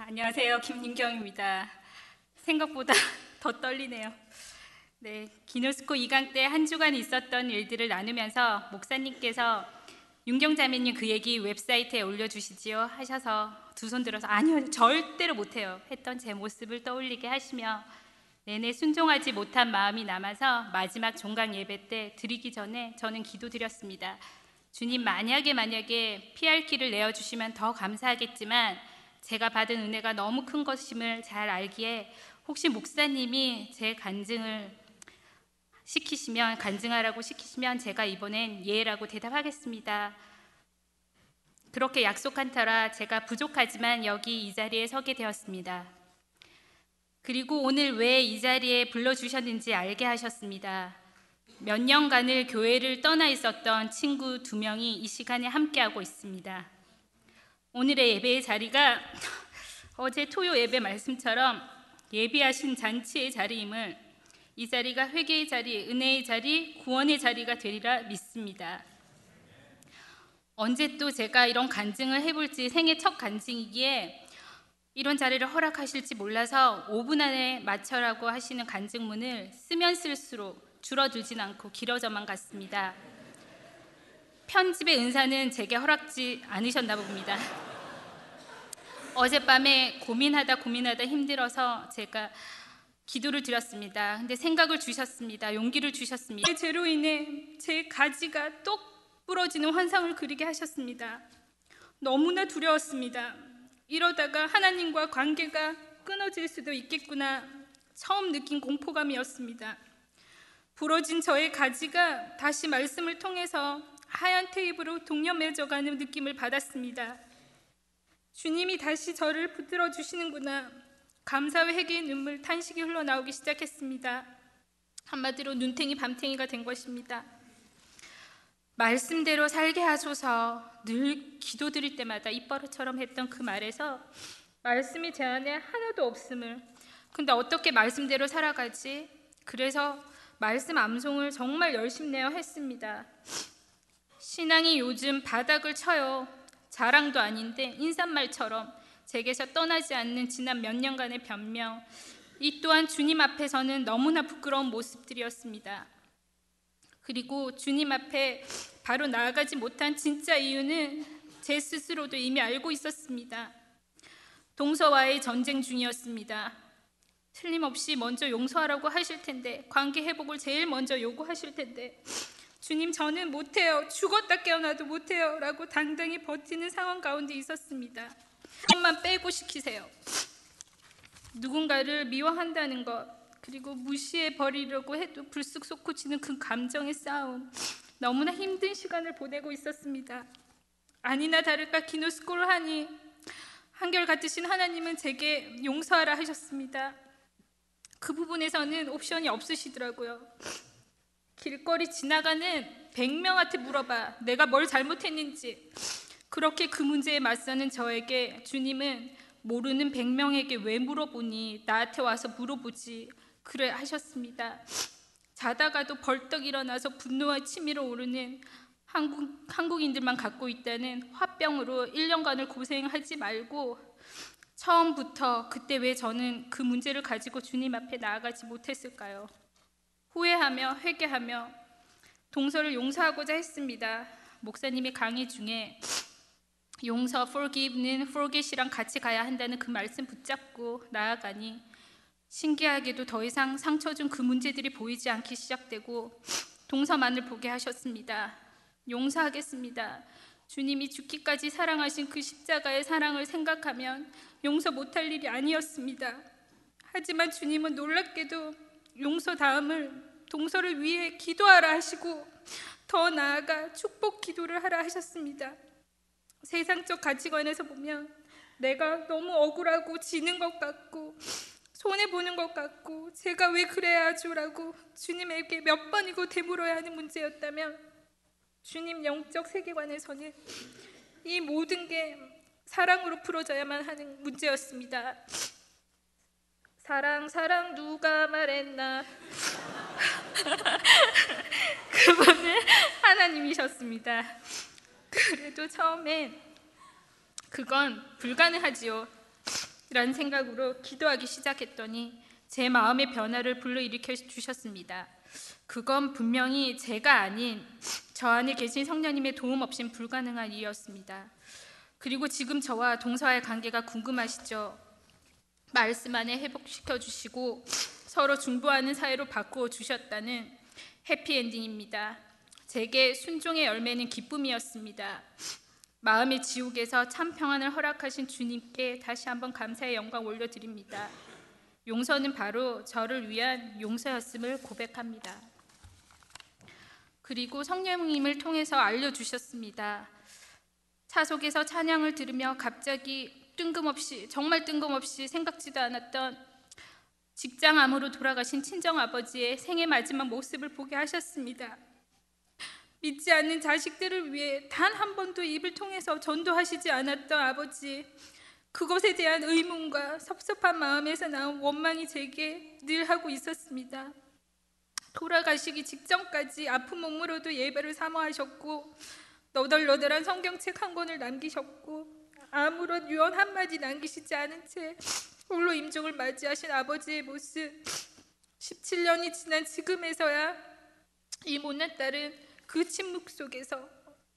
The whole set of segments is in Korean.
안녕하세요. 김윤경입니다. 생각보다 더 떨리네요. 네, 기노스코 2강 때 한 주간 있었던 일들을 나누면서 목사님께서 윤경 자매님 그 얘기 웹사이트에 올려주시지요 하셔서 두 손 들어서 아니요 절대로 못해요 했던 제 모습을 떠올리게 하시며 내내 순종하지 못한 마음이 남아서 마지막 종강 예배 때 드리기 전에 저는 기도드렸습니다. 주님 만약에 만약에 피할 길을 내어 주시면 더 감사하겠지만 제가 받은 은혜가 너무 큰 것임을 잘 알기에 혹시 목사님이 제 간증을 시키시면 간증하라고 시키시면 제가 이번엔 예라고 대답하겠습니다. 그렇게 약속한 터라 제가 부족하지만 여기 이 자리에 서게 되었습니다. 그리고 오늘 왜 이 자리에 불러주셨는지 알게 하셨습니다. 몇 년간을 교회를 떠나 있었던 친구 두 명이 이 시간에 함께하고 있습니다. 오늘의 예배의 자리가 어제 토요 예배 말씀처럼 예비하신 잔치의 자리임을 이 자리가 회개의 자리, 은혜의 자리, 구원의 자리가 되리라 믿습니다. 언제 또 제가 이런 간증을 해볼지 생애 첫 간증이기에 이런 자리를 허락하실지 몰라서 5분 안에 맞춰라고 하시는 간증문을 쓰면 쓸수록 줄어들진 않고 길어져만 갔습니다. 편집의 은사는 제게 허락지 않으셨나 봅니다. 어젯밤에 고민하다 고민하다 힘들어서 제가 기도를 드렸습니다. 근데 생각을 주셨습니다. 용기를 주셨습니다. 죄로 인해 제 가지가 똑 부러지는 환상을 그리게 하셨습니다. 너무나 두려웠습니다. 이러다가 하나님과 관계가 끊어질 수도 있겠구나 처음 느낀 공포감이었습니다. 부러진 저의 가지가 다시 말씀을 통해서 하얀 테이프로 동여매져가는 느낌을 받았습니다. 주님이 다시 저를 붙들어 주시는구나. 감사와 회개의 눈물, 탄식이 흘러나오기 시작했습니다. 한마디로 눈탱이 밤탱이가 된 것입니다. 말씀대로 살게 하소서 늘 기도드릴 때마다 입버릇처럼 했던 그 말에서 말씀이 제 안에 하나도 없음을 근데 어떻게 말씀대로 살아가지? 그래서 말씀 암송을 정말 열심히 내어 했습니다. 신앙이 요즘 바닥을 쳐요. 자랑도 아닌데 인사말처럼 제게서 떠나지 않는 지난 몇 년간의 변명, 이 또한 주님 앞에서는 너무나 부끄러운 모습들이었습니다. 그리고 주님 앞에 바로 나아가지 못한 진짜 이유는 제 스스로도 이미 알고 있었습니다. 동서와의 전쟁 중이었습니다. 틀림없이 먼저 용서하라고 하실 텐데, 관계 회복을 제일 먼저 요구하실 텐데, 주님, 저는 못해요. 죽었다 깨어나도 못해요. 라고 당당히 버티는 상황 가운데 있었습니다. 한만 빼고 시키세요. 누군가를 미워한다는 것, 그리고 무시해 버리려고 해도 불쑥 솟구치는 그 감정의 싸움. 너무나 힘든 시간을 보내고 있었습니다. 아니나 다를까 기노스코를 하니 한결 같으신 하나님은 제게 용서하라 하셨습니다. 그 부분에서는 옵션이 없으시더라고요. 길거리 지나가는 100명한테 물어봐. 내가 뭘 잘못했는지. 그렇게 그 문제에 맞서는 저에게 주님은 모르는 100명에게 왜 물어보니 나한테 와서 물어보지. 그래 하셨습니다. 자다가도 벌떡 일어나서 분노와 치밀어 오르는 한국, 한국인들만 갖고 있다는 화병으로 1년간을 고생하지 말고 처음부터 그때 왜 저는 그 문제를 가지고 주님 앞에 나아가지 못했을까요? 후회하며 회개하며 동서를 용서하고자 했습니다. 목사님의 강의 중에 용서, forgive는 forget이랑 같이 가야 한다는 그 말씀 붙잡고 나아가니 신기하게도 더 이상 상처 준 그 문제들이 보이지 않기 시작되고 동서만을 보게 하셨습니다. 용서하겠습니다. 주님이 죽기까지 사랑하신 그 십자가의 사랑을 생각하면 용서 못할 일이 아니었습니다. 하지만 주님은 놀랍게도 용서 다음을 동서를 위해 기도하라 하시고 더 나아가 축복 기도를 하라 하셨습니다. 세상적 가치관에서 보면 내가 너무 억울하고 지는 것 같고 손해 보는 것 같고 제가 왜 그래야 하죠라고 주님에게 몇 번이고 되물어야 하는 문제였다면 주님 영적 세계관에서는 이 모든 게 사랑으로 풀어져야만 하는 문제였습니다. 사랑 사랑 누가 말했나 그분은 하나님이셨습니다. 그래도 처음엔 그건 불가능하지요. 라는 생각으로 기도하기 시작했더니 제 마음의 변화를 불러일으켜 주셨습니다. 그건 분명히 제가 아닌 저 안에 계신 성령님의 도움 없인 불가능한 일이었습니다. 그리고 지금 저와 동서와의 관계가 궁금하시죠? 말씀 안에 회복시켜 주시고 서로 중보하는 사이로 바꾸어 주셨다는 해피엔딩입니다. 제게 순종의 열매는 기쁨이었습니다. 마음의 지옥에서 참 평안을 허락하신 주님께 다시 한번 감사의 영광 올려드립니다. 용서는 바로 저를 위한 용서였음을 고백합니다. 그리고 성령님을 통해서 알려주셨습니다. 차 속에서 찬양을 들으며 갑자기 뜬금없이 정말 뜬금없이 생각지도 않았던 직장암으로 돌아가신 친정 아버지의 생애 마지막 모습을 보게 하셨습니다. 믿지 않는 자식들을 위해 단 한 번도 입을 통해서 전도하시지 않았던 아버지. 그것에 대한 의문과 섭섭한 마음에서 나온 원망이 제게 늘 하고 있었습니다. 돌아가시기 직전까지 아픈 몸으로도 예배를 사모하셨고 너덜너덜한 성경책 한 권을 남기셨고 아무런 유언 한마디 남기시지 않은 채 홀로 임종을 맞이하신 아버지의 모습 17년이 지난 지금에서야 이 못난 딸은 그 침묵 속에서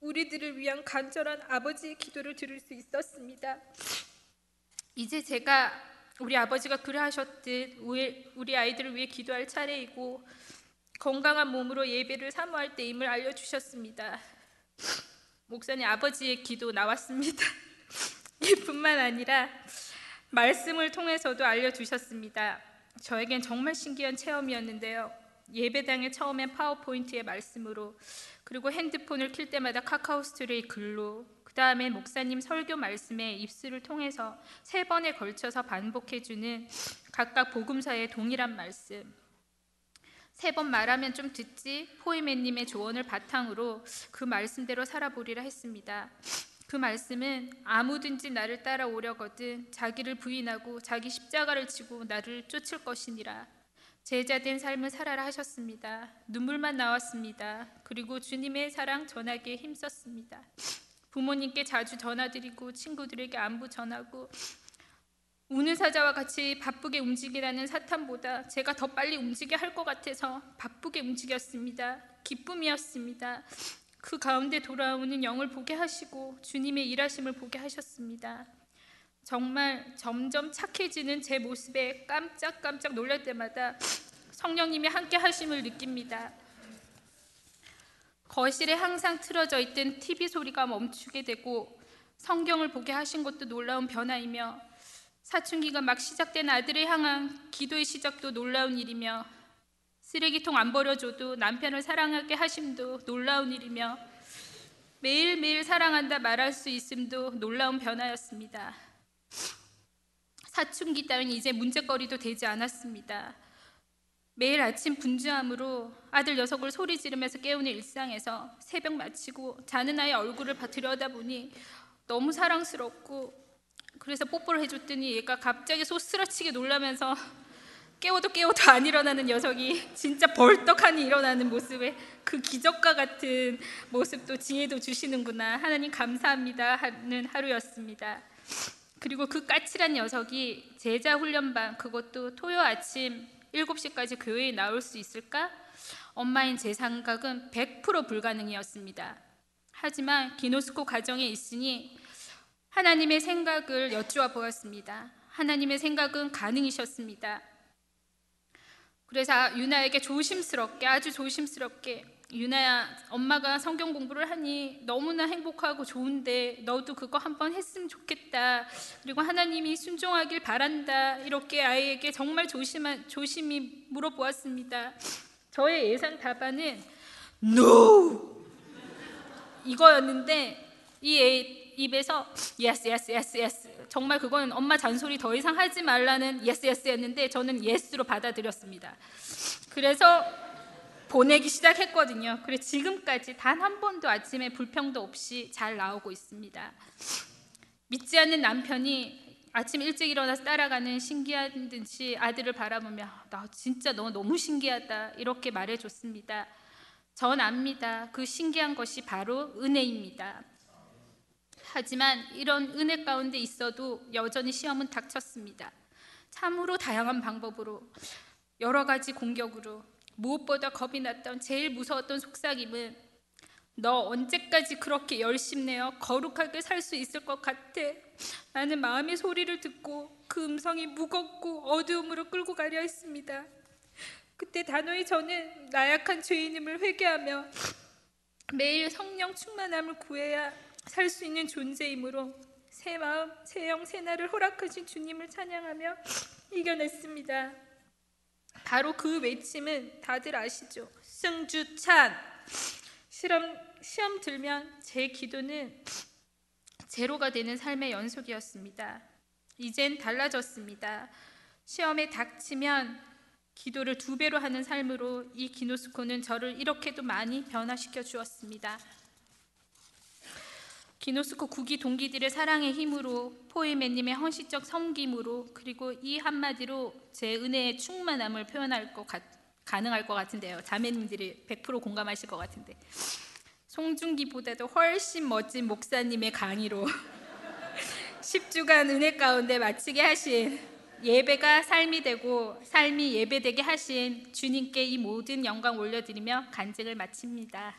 우리들을 위한 간절한 아버지의 기도를 들을 수 있었습니다. 이제 제가 우리 아버지가 그러하셨듯 우리 아이들을 위해 기도할 차례이고 건강한 몸으로 예배를 사모할 때임을 알려주셨습니다. 목사님 아버지의 기도 나왔습니다. 이뿐만 아니라 말씀을 통해서도 알려주셨습니다. 저에겐 정말 신기한 체험이었는데요. 예배당에 처음엔 파워포인트의 말씀으로 그리고 핸드폰을 킬 때마다 카카오 스토리의 글로 그 다음에 목사님 설교 말씀에 입술을 통해서 세 번에 걸쳐서 반복해주는 각각 복음사의 동일한 말씀 세 번 말하면 좀 듣지 포이맨님의 조언을 바탕으로 그 말씀대로 살아보리라 했습니다. 그 말씀은 아무든지 나를 따라오려거든 자기를 부인하고 자기 십자가를 지고 나를 쫓을 것이니라. 제자된 삶을 살아라 하셨습니다. 눈물만 나왔습니다. 그리고 주님의 사랑 전하기에 힘썼습니다. 부모님께 자주 전화드리고 친구들에게 안부 전하고 우는 사자와 같이 바쁘게 움직이라는 사탄보다 제가 더 빨리 움직여 할 것 같아서 바쁘게 움직였습니다. 기쁨이었습니다. 그 가운데 돌아오는 영을 보게 하시고 주님의 일하심을 보게 하셨습니다. 정말 점점 착해지는 제 모습에 깜짝깜짝 놀랄 때마다 성령님이 함께 하심을 느낍니다. 거실에 항상 틀어져 있던 TV 소리가 멈추게 되고 성경을 보게 하신 것도 놀라운 변화이며 사춘기가 막 시작된 아들을 향한 기도의 시작도 놀라운 일이며 쓰레기통 안 버려줘도 남편을 사랑하게 하심도 놀라운 일이며 매일매일 사랑한다 말할 수 있음도 놀라운 변화였습니다. 사춘기 따윈 이제 문제거리도 되지 않았습니다. 매일 아침 분주함으로 아들 녀석을 소리 지르면서 깨우는 일상에서 새벽 마치고 자는 아이 얼굴을 들여다보니 너무 사랑스럽고 그래서 뽀뽀를 해줬더니 얘가 갑자기 소스러치게 놀라면서 깨워도 깨워도 안 일어나는 녀석이 진짜 벌떡하니 일어나는 모습에 그 기적과 같은 모습도 지혜도 주시는구나 하나님 감사합니다 하는 하루였습니다. 그리고 그 까칠한 녀석이 제자 훈련반 그것도 토요 아침 7시까지 교회에 나올 수 있을까? 엄마인 제 생각은 100% 불가능이었습니다. 하지만 기노스코 가정에 있으니 하나님의 생각을 여쭈어 보았습니다. 하나님의 생각은 가능이셨습니다. 그래서 유나에게 조심스럽게 아주 조심스럽게 유나야 엄마가 성경 공부를 하니 너무나 행복하고 좋은데 너도 그거 한번 했으면 좋겠다. 그리고 하나님이 순종하길 바란다. 이렇게 아이에게 정말 조심한 조심히 물어보았습니다. 저의 예상 답안은 NO! 이거였는데 이 애 입에서 yes yes yes yes 정말 그건 엄마 잔소리 더 이상 하지 말라는 yes yes였는데 저는 yes로 받아들였습니다. 그래서 보내기 시작했거든요. 그래 지금까지 단 한 번도 아침에 불평도 없이 잘 나오고 있습니다. 믿지 않는 남편이 아침 일찍 일어나서 따라가는 신기한 듯이 아들을 바라보며 나 진짜 너 너무 신기하다 이렇게 말해줬습니다. 전 압니다. 그 신기한 것이 바로 은혜입니다. 하지만 이런 은혜 가운데 있어도 여전히 시험은 닥쳤습니다. 참으로 다양한 방법으로 여러 가지 공격으로 무엇보다 겁이 났던 제일 무서웠던 속삭임은 너 언제까지 그렇게 열심내어 거룩하게 살 수 있을 것 같아? 라는 마음의 소리를 듣고 그 음성이 무겁고 어두움으로 끌고 가려 했습니다. 그때 단호히 저는 나약한 죄인임을 회개하며 매일 성령 충만함을 구해야 살 수 있는 존재이므로 새 마음, 새 영, 새 날을 허락하신 주님을 찬양하며 이겨냈습니다. 바로 그 외침은 다들 아시죠? 승주찬. 시험 시험 들면 제 기도는 제로가 되는 삶의 연속이었습니다. 이젠 달라졌습니다. 시험에 닥치면 기도를 두 배로 하는 삶으로 이 기노스코는 저를 이렇게도 많이 변화시켜 주었습니다. 기노스코 구기 동기들의 사랑의 힘으로 포이맨님의 헌신적 섬김으로 그리고 이 한마디로 제 은혜의 충만함을 표현할 것 같, 가능할 것 같은데요. 자매님들이 100% 공감하실 것 같은데 송중기보다도 훨씬 멋진 목사님의 강의로 10주간 은혜 가운데 마치게 하신 예배가 삶이 되고 삶이 예배되게 하신 주님께 이 모든 영광 올려드리며 간증을 마칩니다.